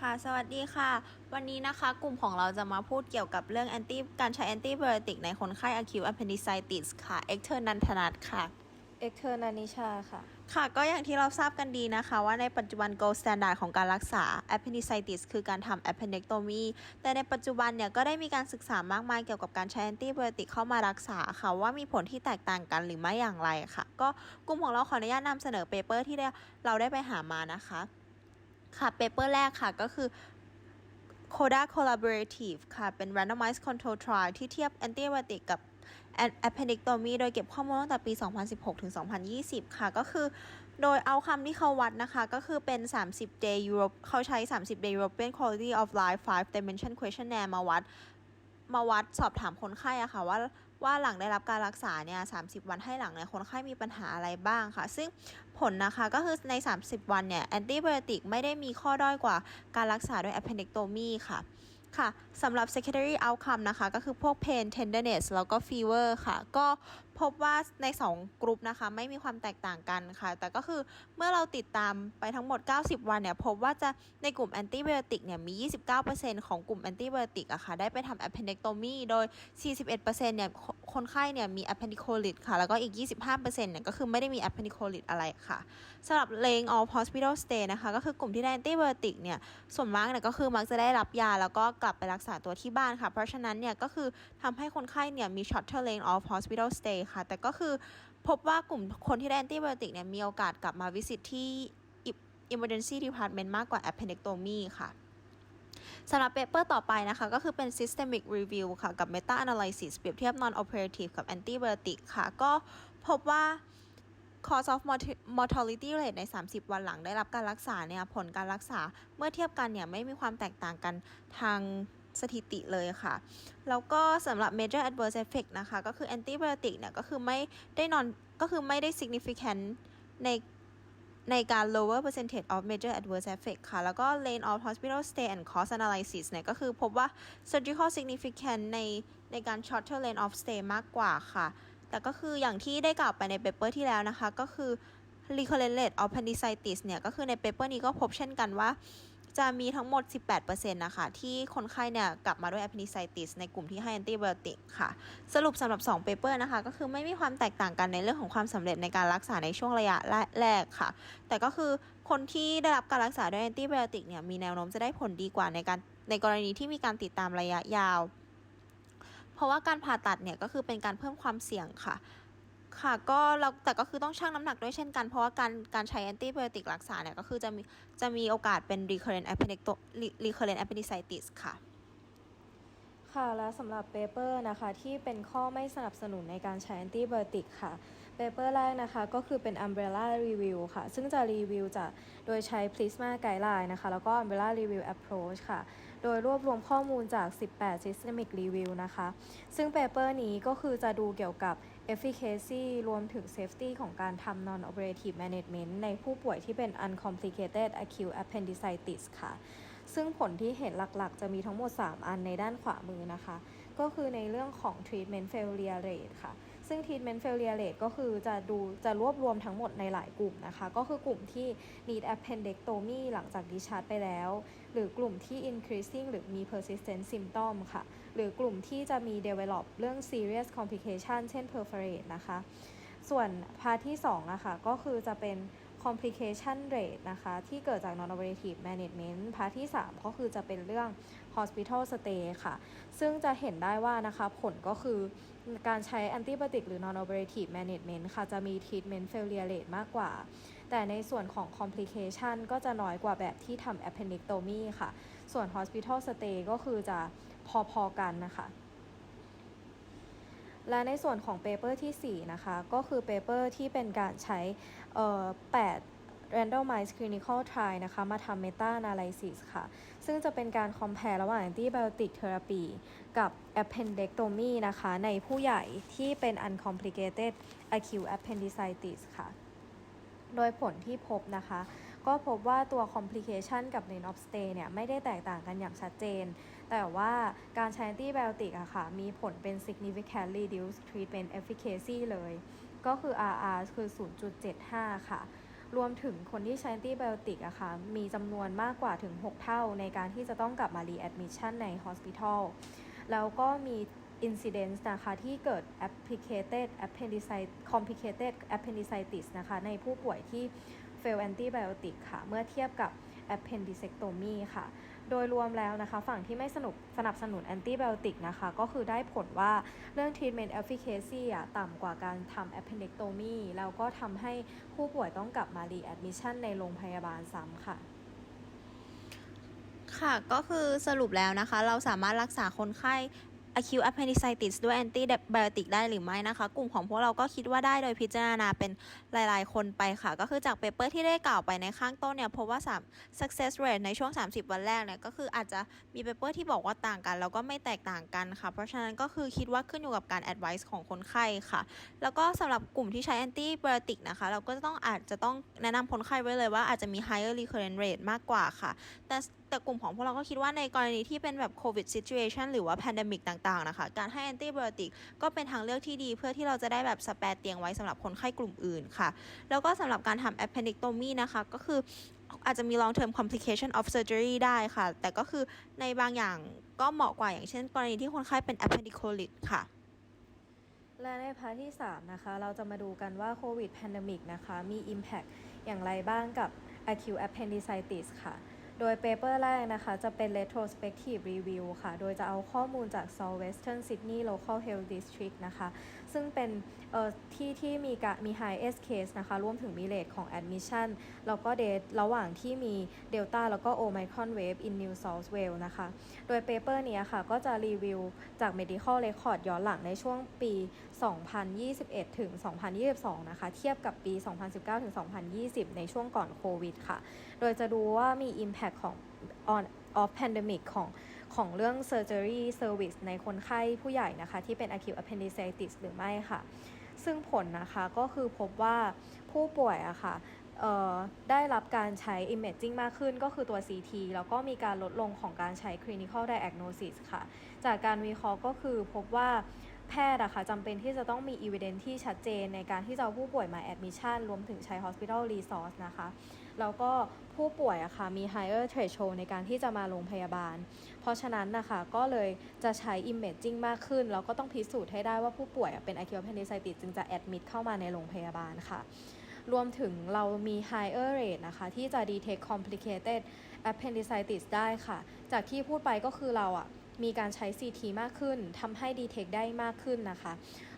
ค่ะ สวัสดีค่ะ วันนี้นะคะ กลุ่มของเราจะมาพูดเกี่ยวกับเรื่อง anti การใช้ antibiootic ในคนไข้ acute appendicitis ค่ะ เอ็กเทอร์นันทนัทค่ะ เอ็กเทอร์นานิชาค่ะ ค่ะก็อย่างที่เราทราบกันดีนะคะว่าในปัจจุบัน gold standard ของการรักษา appendicitis คือการทำ appendectomy แต่ในปัจจุบันเนี่ยก็ได้มีการศึกษามากมายเกี่ยวกับการใช้ antibiotic เข้ามารักษาค่ะว่ามีผลที่แตกต่างกันหรือไม่อย่างไรค่ะ ก็กลุ่มของเราขออนุญาตนำเสนอเปเปอร์ที่ได้เราได้ไปหามานะคะ ค่ะเปเปอร์แรกค่ะก็คือ CODA Collaborative ค่ะ เป็น randomized control trial ที่เทียบ antibiotic กับ appendectomy โดยเก็บข้อมูลตั้งแต่ปี 2016 ถึง 2020 ค่ะ ก็คือโดยเอาคำที่เขาวัดนะคะ ก็คือเป็น 30 day Europe เขาใช้ 30 day European Quality of Life 5 dimension questionnaire มาวัด มาวัดสอบถามคนไข้อะค่ะว่า ว่าหลังได้รับการรักษาเนี่ย30วันให้หลังเนี่ยคนไข้มีปัญหาอะไรบ้างค่ะ ซึ่งผลนะคะก็คือใน 30 วันเนี่ยแอนติไบโอติกไม่ได้มีข้อด้อยกว่าการรักษาด้วย appendectomy ค่ะค่ะสำหรับ secondary outcome นะคะ ก็คือพวก pain tenderness แล้วก็ fever ค่ะ ก็ พบว่าใน 2 กลุ่มนะคะ ไม่มีความแตกต่างกันค่ะ แต่ก็คือเมื่อเราติดตามไปทั้งหมด 90 วันเนี่ยพบว่าจะในกลุ่ม antibiotic เนี่ยมี 29%ของกลุ่ม antibiotic อะค่ะได้ไปทำ appendectomy โดย 41%เนี่ยคนไข้เนี่ยมี appendicolit ค่ะ แล้วก็อีก 25%เนี่ยก็คือไม่ได้มี appendicolit อะไรค่ะสำหรับ laying off hospital stay นะคะก็คือกลุ่มที่ได้ antibiotic เนี่ยส่วนมากเนี่ยก็คือมักจะได้รับยาแล้วก็กลับไปรักษาตัวที่บ้านค่ะ เพราะฉะนั้นเนี่ยก็คือทำให้คนไข้เนี่ยมี shorter laying off hospital stay ค่ะ แต่ก็คือพบว่ากลุ่มคนที่ได้ antibiotic เนี่ยมีโอกาสกลับมาวิสิตที่ emergency department มากกว่า appendectomy ค่ะสำหรับเปเปอร์ต่อไปนะคะ ก็คือเป็น systemic review ค่ะ กับ meta analysis เปรียบเทียบ non operative กับ antibiotic ค่ะ ก็พบว่า cause of mortality rate ใน 30 วันหลังได้รับการรักษาเนี่ย ผลการรักษาเมื่อเทียบกันเนี่ย ไม่มีความแตกต่างกันทาง สถิติเลยค่ะ แล้วก็สำหรับ major adverse effect นะคะ ก็คือ antibiotic เนี่ยก็คือไม่ได้นอนก็คือไม่ได้ significant ในในการ lower percentage of major adverse effect ค่ะ แล้วก็ lane of hospital stay and cost analysis เนี่ย ก็คือพบว่า surgical significant ในในการ shorter lane of stay มากกว่าค่ะ แต่ก็คืออย่างที่ได้กล่าวไปในเปเปอร์ที่แล้วนะคะ ก็คือ recurrent rate of appendicitis เนี่ย ก็คือในเปเปอร์นี้ก็พบเช่นกันว่า จะมีทั้งหมด 18%นะคะที่คนไข้เนี่ยกลับมาด้วย appendicitis ในกลุ่มที่ให้ antibiotic ค่ะ สรุปสำหรับ2 paper นะคะก็คือไม่มีความแตกต่างกันในเรื่องของความสำเร็จในการรักษาในช่วงระยะแรกค่ะ แต่ก็คือคนที่ได้รับการรักษาด้วย antibiotic เนี่ยมีแนวโน้มจะได้ผลดีกว่าในการในกรณีที่มีการติดตามระยะยาว เพราะว่าการผ่าตัดเนี่ยก็คือเป็นการเพิ่มความเสี่ยงค่ะ ค่ะก็เราแต่ก็คือต้องชั่งน้ำหนักด้วยเช่นกัน เพราะว่าการการใช้แอนติไบโอติกรักษาเนี่ยก็คือจะมีจะมีโอกาสเป็น recurrent appendecto recurrent appendicitis ค่ะ ค่ะและสำหรับเปเปอร์นะคะที่เป็นข้อไม่สนับสนุนในการใช้แอนติไบโอติกค่ะเปเปอร์แรกนะคะก็คือเป็น Umbrella Review ค่ะ ซึ่งจะรีวิวจะโดยใช้ Prisma Guideline นะคะ แล้วก็ Umbrella Review Approach ค่ะ โดยรวบรวมข้อมูลจาก 18 Systemic Review นะคะ ซึ่งเปเปอร์นี้ก็คือจะดูเกี่ยวกับ efficacy รวมถึง safety ของการทำ non-operative management ในผู้ป่วยที่เป็น uncomplicated acute appendicitis ค่ะ ซึ่งผลที่เห็นหลักๆ จะมีทั้งหมด 3 อันในด้านขวามือนะคะ ก็คือในเรื่องของ treatment failure rate ค่ะ ซึ่ง treatment failure rate ก็คือจะดูจะรวบรวมทั้งหมดในหลายกลุ่มนะคะ ก็คือกลุ่มที่ need appendectomy หลังจาก discharge ไปแล้ว หรือกลุ่มที่ increasing หรือมี persistent symptom ค่ะ หรือกลุ่มที่จะมี develop เรื่อง serious complication เช่น perforate นะคะ ส่วนพาร์ทที่2อะค่ะก็คือจะเป็น complication rate นะคะ ที่เกิดจาก non-operative management พาร์ทที่ 3 ก็คือจะเป็นเรื่อง hospital stay ค่ะ ซึ่งจะเห็นได้ว่านะคะผลก็คือการใช้ antibiotic หรือ non-operative management ค่ะ จะมี treatment failure rate มากกว่า แต่ในส่วนของ complication ก็จะน้อยกว่าแบบที่ทำ appendectomy ค่ะ ส่วน hospital stay ก็คือจะ พอๆกันนะคะ และในส่วนของเปเปอร์ที่ 4 นะคะ ก็คือเปเปอร์ที่เป็นการใช้เอ่อ8 randomized clinical trial นะคะ มาทำ meta analysis ค่ะ ซึ่งจะเป็นการ compare ระหว่าง antibiotic therapy กับ appendectomy นะคะ ในผู้ใหญ่ที่เป็น uncomplicated acute appendicitis ค่ะ โดยผลที่พบนะคะ ก็พบว่าตัว complication กับ length of stay เนี่ย ไม่ได้แตกต่างกันอย่างชัดเจน แต่ว่าการใช้ antibiotic อะค่ะ มีผลเป็น significantly reduced treatment efficacy เลย ก็คือ RR คือ 0.75 ค่ะ รวมถึงคนที่ใช้แอนติไบโอติกอะค่ะ มีจำนวนมากกว่าถึง 6 เท่า ในการที่จะต้องกลับมา readmission ใน hospital แล้วก็มี incidence นะคะ ที่เกิด applicated appendicitis complicated appendicitis นะคะ ในผู้ป่วยที่ fail antibiotic ค่ะ เมื่อเทียบกับ appendicectomy ค่ะ โดยรวมแล้วนะคะ ฝั่งที่ไม่สนุกสนับสนุนแอนตี้ไบโอติกนะคะ ก็คือได้ผลว่าเรื่อง treatment efficacy อะต่ำกว่าการทำ appendectomy แล้วก็ทำให้ผู้ป่วยต้องกลับมา readmission ในโรงพยาบาลซ้ำค่ะค่ะก็คือสรุปแล้วนะคะ เราสามารถรักษาคนไข้ acute appendicitis ด้วย antibiotic ได้หรือไม่นะคะ กลุ่มของพวกเราก็คิดว่าได้โดยพิจารณาเป็นหลาย ๆ คนไปค่ะ ก็คือจากเปเปอร์ที่ได้กล่าวไปในข้างต้นเนี่ยพบว่า 3 success rate ในช่วง 30 วันแรกเนี่ยก็คืออาจจะมีเปเปอร์ที่บอกว่าต่างกัน แล้วก็ไม่แตกต่างกันค่ะ เพราะฉะนั้นก็คือคิดว่าขึ้นอยู่กับการ advice ของคนไข้ค่ะ แล้วก็สำหรับกลุ่มที่ใช้ antibiotic นะคะ เราก็จะต้องอาจจะต้องแนะนำคนไข้ไว้เลยว่าอาจจะมี higher recurrent rate มากกว่าค่ะแต่ แต่กลุ่มของพวกเราก็คิดว่าในกรณีที่เป็นแบบ covid situation หรือว่า pandemic ต่างๆ นะคะ การให้ antibiotic ก็เป็นทางเลือกที่ดี เพื่อที่เราจะได้แบบสแปรเตียงไว้สำหรับคนไข้กลุ่มอื่นค่ะ แล้วก็สำหรับการทำ appendectomy นะคะ ก็คืออาจจะมี long term complication of surgery ได้ค่ะ แต่ก็คือในบางอย่างก็เหมาะกว่าอย่างเช่น กรณีที่คนไข้เป็น appendiculit ค่ะและในพาร์ทที่ 3 นะคะ เราจะมาดูกันว่าโควิด pandemic นะคะ มี impact อย่างไรบ้างกับ acute appendicitis ค่ะ โดยเปเปอร์แรกนะคะ จะเป็น retrospective review ค่ะ โดยจะเอาข้อมูลจาก Southwestern Sydney Local Health District นะคะ ซึ่งเป็นที่ที่มีกมี highest case นะคะรวมถึงมี rate ของ admission แล้วก็ death ระหว่างที่มี Delta แล้วก็ Omicron wave in New South Wales นะคะ โดยเปเปอร์นี้ค่ะ ก็จะรีวิวจาก medical record ย้อนหลังในช่วงปี 2021 ถึง 2022 นะคะ เทียบกับปี 2019 ถึง 2020 ในช่วงก่อนโควิดค่ะ โดยจะดูว่ามี impact ของ on of pandemic ของ ของเรื่อง surgery service ในคนไข้ผู้ใหญ่นะคะ ที่เป็น acute appendicitis หรือไม่ค่ะ ซึ่งผลนะคะก็คือพบว่าผู้ป่วยอะค่ะเอ่อได้รับการใช้ imaging มากขึ้นก็คือตัว CT แล้วก็มีการลดลงของการใช้ clinical diagnosis ค่ะ จากการวิเคราะห์ก็คือพบว่า แพทย์อะค่ะจำเป็นที่จะต้องมี evidence ที่ชัดเจนในการที่จะเอาผู้ป่วยมา admission รวมถึงใช้ hospital resource นะคะ แล้วก็ผู้ป่วยอะค่ะมี higher threshold ในการที่จะมาโรงพยาบาล เพราะฉะนั้นนะคะก็เลยจะใช้ imaging มากขึ้น แล้วก็ต้องพิสูจน์ให้ได้ว่าผู้ป่วยเป็น acute appendicitis จึงจะ admit เข้ามาในโรงพยาบาลค่ะรวมถึงเรามี higher rate นะคะ ที่จะ detect complicated appendicitis ได้ค่ะ จากที่พูดไปก็คือเราอะ มีการใช้ CT มากขึ้นทำให้ detect ได้มากขึ้นนะคะ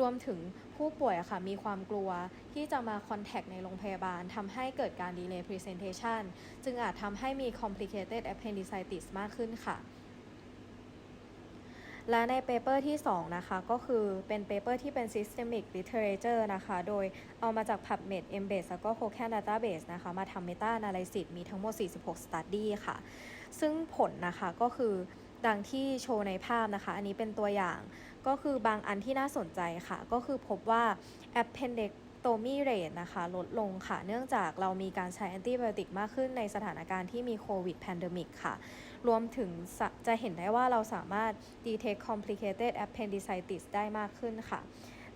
รวมถึงผู้ป่วยะค่ะมีความกลัวที่จะมา contact ในโรงพยาบาลทำให้เกิดการ delay presentation จึงอาจทำให้มี complicated appendicitis มากขึ้นค่ะและในเปเปอร์ที่ 2 นะคะ ก็คือเป็นเปเปอร์ที่เป็น systemic literature นะคะ โดยเอามาจาก PubMed, Embase แล้วก็ Cochrane Database นะคะ มาทำ meta analysis มีทั้งหมด 46 study ค่ะ ซึ่งผลนะคะก็คือ ดังที่โชว์ในภาพนะคะ อันนี้เป็นตัวอย่างก็คือบางอันที่น่าสนใจค่ะ ก็คือพบว่า appendectomy rate นะคะ ลดลงค่ะ เนื่องจากเรามีการใช้แอนติไบโอติกมากขึ้นในสถานการณ์ที่มีโควิด pandemic ค่ะ รวมถึงจะเห็นได้ว่าเราสามารถ detect complicated appendicitis ได้มากขึ้นค่ะ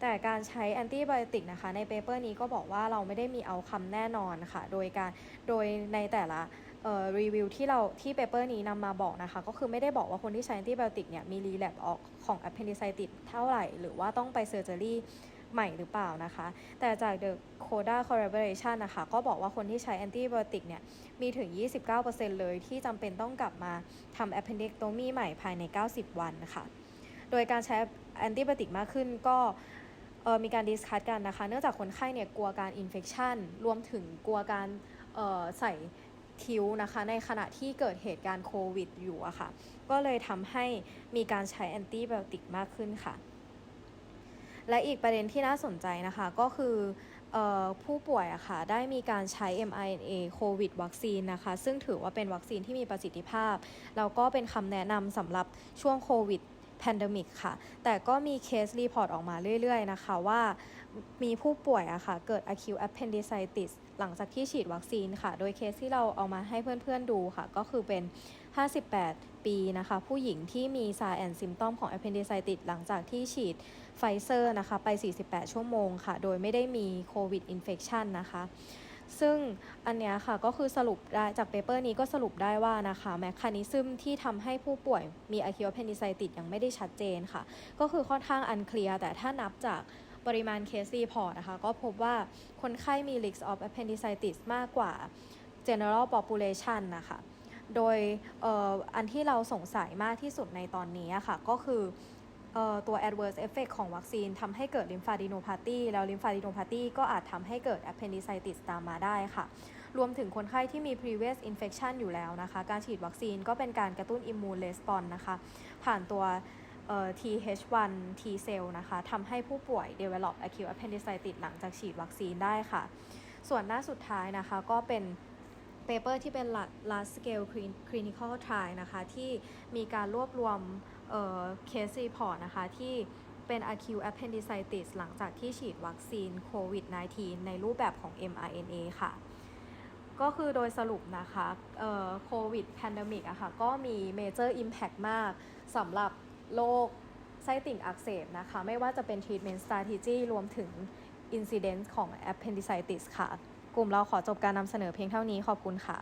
แต่การใช้แอนติไบโอติกนะคะ ในเปเปอร์นี้ก็บอกว่าเราไม่ได้มีเอาคำแน่นอนค่ะ โดยการโดยในแต่ละ รีวิวที่เราที่เปเปอร์นี้นำมาบอกนะคะ ก็คือไม่ได้บอกว่าคนที่ใช้แอนติไบโอติกเนี่ยมีรีแลปออกของ appendicitis เท่าไหร่ หรือว่าต้องไปเซอร์เจอรี่ใหม่หรือเปล่านะคะ แต่จาก The Coda Collaboration นะคะ ก็บอกว่าคนที่ใช้แอนติไบโอติกเนี่ย มีถึง 29%เลยที่จำเป็นต้องกลับมาทำ appendectomy ใหม่ภายใน 90 วันค่ะ โดยการใช้แอนติไบโอติกมากขึ้นก็มีการดิสคัสกันนะคะ เนื่องจากคนไข้เนี่ยกลัวการอินเฟ t ชันรวมถึงกลัวการใส่ ทิวนะคะ ในขณะที่เกิดเหตุการณ์โควิดอยู่อะค่ะ ก็เลยทำให้มีการใช้แอนติไบโอติกมากขึ้นค่ะ และอีกประเด็นที่น่าสนใจนะคะก็คือออผู้ป่วยอะค่ะได้มีการใช้ mRNA โควิดวัคซีนนะคะ ซึ่งถือว่าเป็นวัคซีนที่มีประสิทธิภาพ แล้วก็เป็นคำแนะนำสำหรับช่วงโควิดแพนดมิกค่ะ แต่ก็มีเคสรีพอร์ตออกมาเรื่อยๆนะคะว่ามีผู้ป่วยอะค่ะเกิด acute appendicitis หลังจากที่ฉีดวัคซีนค่ะ โดยเคสที่เราเอามาให้เพื่อนๆดูค่ะ ก็คือเป็น 58 ปีนะคะ ผู้หญิงที่มี sign and symptom ของ appendicitis หลังจากที่ฉีดไฟเซอร์นะคะ ไป 48 ชั่วโมงค่ะ โดยไม่ได้มีโควิด infection นะคะซึ่งอันเนี้ยค่ะก็คือสรุปได้จากเปเปอร์นี้ก็สรุปได้ว่านะคะแมคคานิซึมที่ทำให้ผู้ป่วยมี acute appendicitis ยังไม่ได้ชัดเจนค่ะ ก็คือค่อนข้างอันเคลียร์แต่ถ้านับจาก ปริมาณเคสรีพอร์ตนะคะ ก็พบว่าคนไข้มี risk of appendicitis มากกว่า general population นะคะ โดยอออันที่เราสงสัยมากที่สุดในตอนนี้ะค่ะ ก็คือเอ่อตัว adverse effect ของวัคซีนทำให้เกิด lymphadenopathy แล้ว lymphadenopathy ก็อาจทำให้เกิด appendicitis ตามมาได้ค่ะ รวมถึงคนไข้ที่มี previous infection อยู่แล้วนะคะ การฉีดวัคซีนก็เป็นการกระตุ้น immune response นะคะ ผ่านตัว TH1 T cell นะคะทำให้ผู้ป่วย develop acute appendicitis หลังจากฉีดวัคซีนได้ค่ะ ส่วนหน้าสุดท้ายนะคะก็เป็นเปเปอร์ที่เป็น large scale clinical trial นะคะ ที่มีการรวบรวมเอ่อ case report นะคะที่เป็น acute appendicitis หลังจากที่ฉีดวัคซีนโควิด -19 ในรูปแบบของ mRNA ค่ะ ก็คือโดยสรุปนะคะโควิดแพนดมิกอะค่ะก็มี major impact มากสำหรับ โรคไส้ติ่งอักเสบนะคะ ไม่ว่าจะเป็น treatment strategy รวมถึง incidence ของ appendicitis ค่ะ กลุ่มเราขอจบการนำเสนอเพียงเท่านี้ขอบคุณค่ะ